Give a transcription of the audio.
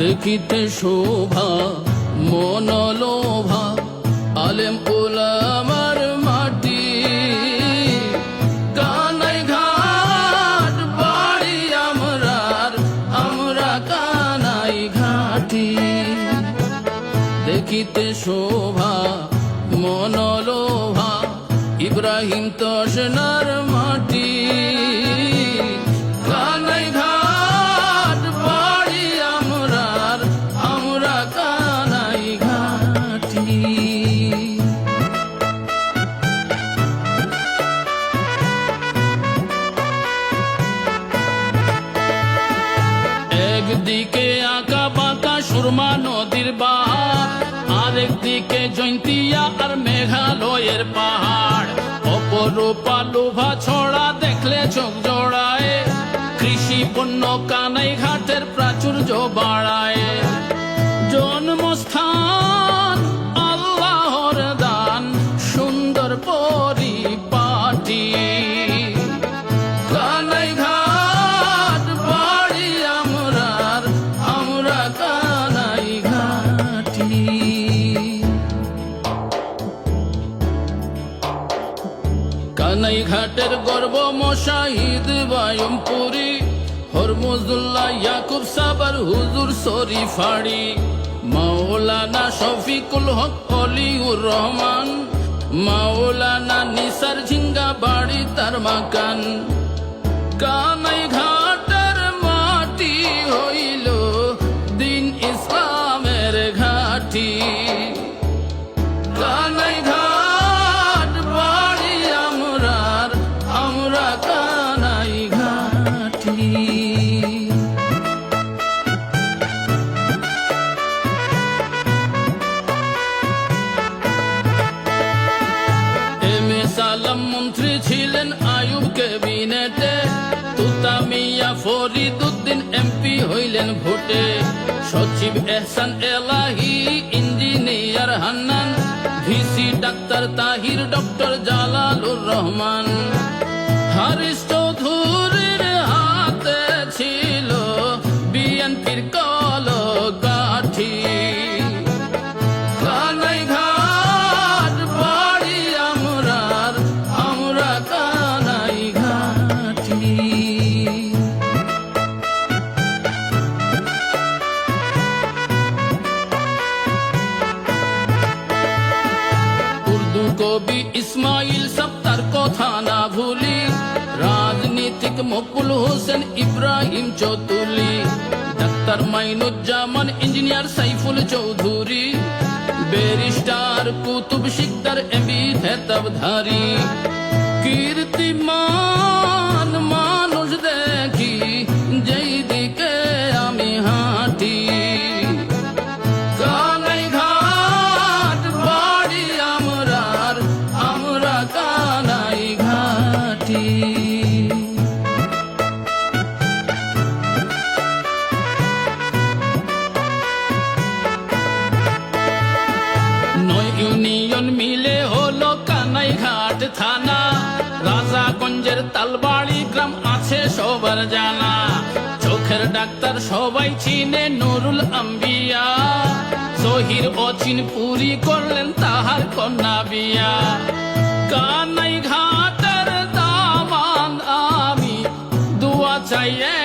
দেখিতে শোভা, মনলোভা, আলেম ওলামার মাটি। কানাই ঘাট, বাড়ি আমরার, আমরা কানাই ঘাটি। দেখিতে শোভা, মনলোভা, ইব্রাহিম তসনার মাটি। সুরমা নদীর বাহার আরেকদিকে জৈন্তিয়া আর মেঘালয়ের পাহাড়। অপরূপা লোভা ছড়া দেখলে চোখ জোড়ায়, কৃষি পণ্য কানাই ঘাটের প্রাচুর্য বাড়ায়। কানাই ঘাটের গর্ব মশাহিদ বায়মপুরি, হরমুজুল্লাহ ইয়াকুব সাবার হুজুর শরীফাড়ি, মাওলানা শফিকুল হক অলিউর রহমান, মাওলানা নিসার ঝিঙ্গা বাড়ি তার মাকান। কানাই ঘাটের মাটি হইল দিন ইসলামের ঘাটি। কানাই ঘাট মন্ত্রী ছিলেন ফরিদুদ্দিন এমপি হইলেন সচিব এহসান এলাহি, ইঞ্জিনিয়ার হান্নান, ভিসি ডাক্তার তাহির ডক্টর জালালুর রহমান। হারিস ইসমাইল সপ্তার কথা না ভুলি, রাজনীতিক Mukul Hossain Ibrahim Chautuli doctor Mainuzzaman engineer Saiful Chowdhury, barrister Kutub Shikdar MB হেতবধারী কীর্তিমান বাগেরহাট থানা রাজাগঞ্জের তালবাড়ি গ্রাম আছে সবার জানা। চোখের ডাক্তার সবাই চিনে নুরুল আম্বিয়া। সহির অচিন পুরি করলেন তাহার কন্যা বিয়া। কানাই ঘাটের দামান আমি, দুয়া চাইয়ে